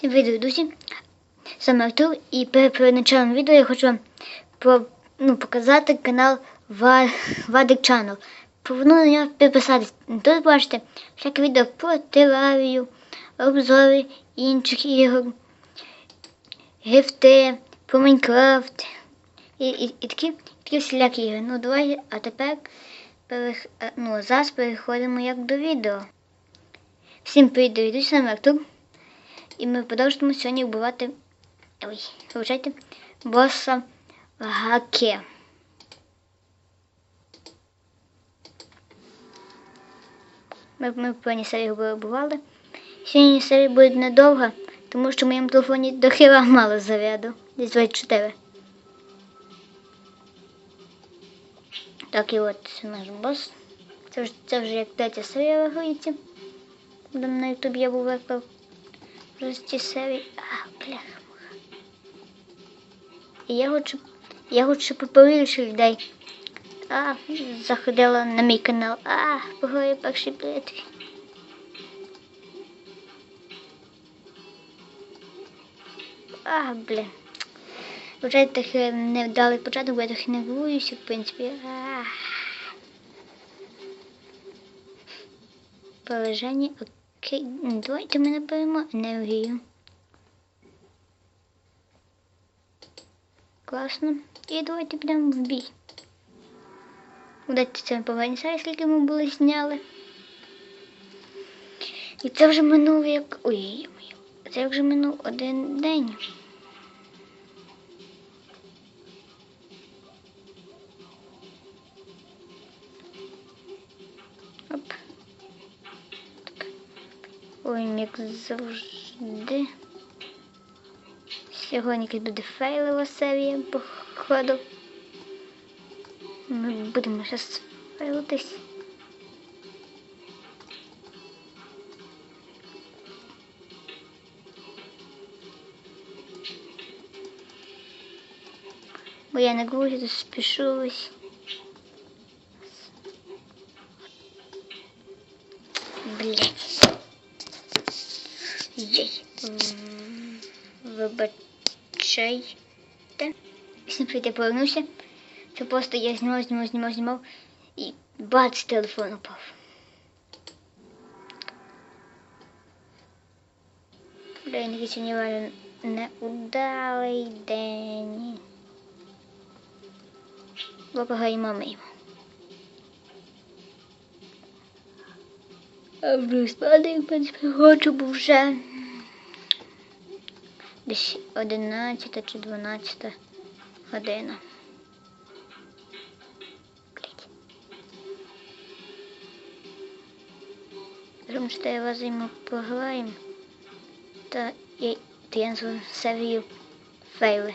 Всім привіт, друзі! Саме Артур і перед началом відео я хочу вам про, ну, показати канал Ва- Вадик Channel. Пропоную на нього підписатись. Тут бачите всяке відео про терарію, обзори інших ігор, гифти, про Майнкрафт і, і, і такі, такі всілякі ігри. Ну давай, а тепер перех... е, ну, зараз переходимо як до відео. Всім привіт, друзі, саме Артур. І ми продовжуємо сьогодні вбивати. Ой, вибачайте, боса Гаке. Ми, ми в певній серії його вбивали. Сьогодні серія буде недовга, тому що в моєму телефоні до хіра мало заряду. Десь 24. Так, і от наш бос. Це вже, це вже як третя серія виграється. Там на ютубі я був виклав. З. А, бляха. Я хочу, я хочу побільше людей. А, заходила на мій канал. А, погорі першій битві. А, блін. Вже трохи невдалий початок, бо я трохи нервуюся, в принципі. А. Полежання, окей. Ну, Давайте ми наберемо енергію. Класно. І давайте підемо в бій. Удайте це повернеться, скільки ми були зняли. І це вже минув як. Ой, ой, це вже минув один день. Ой, як завжди. Сьогодні якась буде фейлова серія, походу. Ми будемо зараз фейлитись. Бо я на грузі спішусь. Єй. Вибачайте. Всім привіт, я повернувся. Це просто я знімав, знімав, знімав, знімав і бац, телефон упав. Блін, який сьогодні неудалий день. Попагаємо мимо. А вже спати, принципі, хочу, бо вже десь 11 чи 12 година. Тому що я вас йому пограємо. Та я, та я назву серію фейли.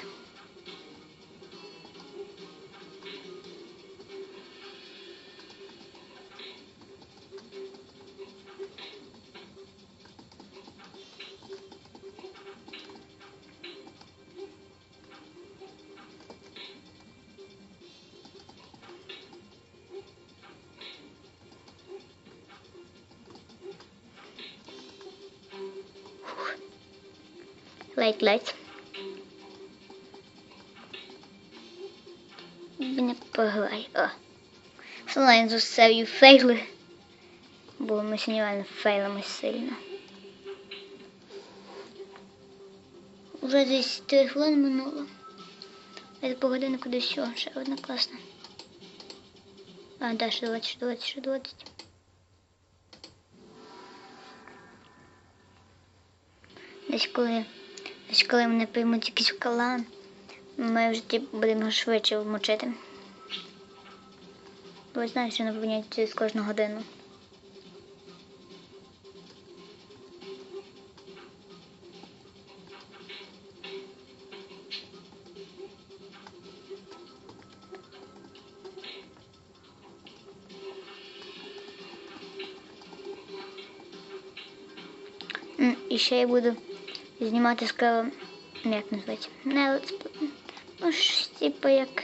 Лайк, лайк. Не пограй. О. Слайм за серію фейли. Бо ми сьогодні фейлимо сильно. Уже десь 3 хвилини минуло. А по годину кудись ще, ще одна класна. А, да, ще 20, ще 20, ще 20. Десь коли, десь коли мене приймуть якийсь калан, ми вже ті будемо швидше вмочити. Я знаю, що не поміняється з кожну годину. І ще я буду знімати скоро, ну, як називається, не летсплей. Ну, щось типу як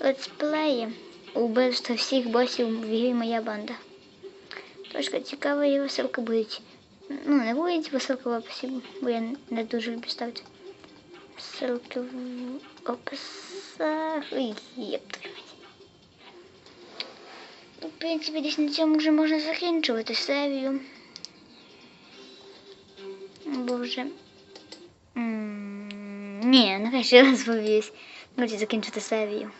летсплеї. Убивство всіх босів в ігрі моя банда. Трошки цікава і веселка буде. Ну, не будуть посилки в описі, бо я не дуже люблю ставити. Ссылки в описах. Ой, єп. Ну, в принципі, десь на цьому вже можна закінчувати серію. Бо вже. Ні, нехай ще раз повісь. Хочу закінчити серію.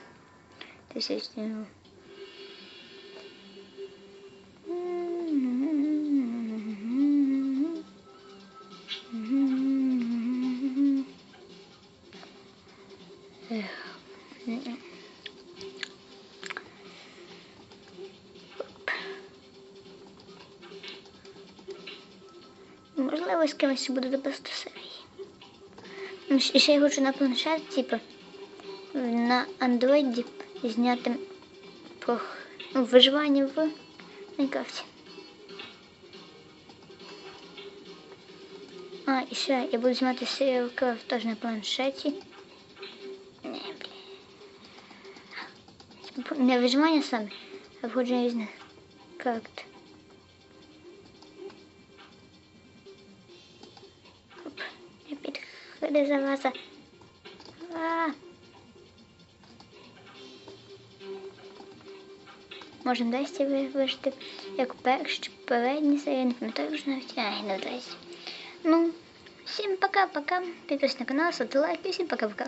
Можливо, з кимось буду дописати серії. Ну, ще- я хочу на планшет, типу, на андроїді зняти про ну, виживання в Майнкрафті. А, і ще я буду знімати серію Крафт теж на планшеті. Не, блін. Не виживання саме, а входження різних карт. Підходи за вас. А. Можемо десь вижити, як перші попередні серії, не пам'ятаю навіть. Не вдасться. Ну, всім пока-пока. Підписуйтесь на канал, ставте лайки, всім пока-пока.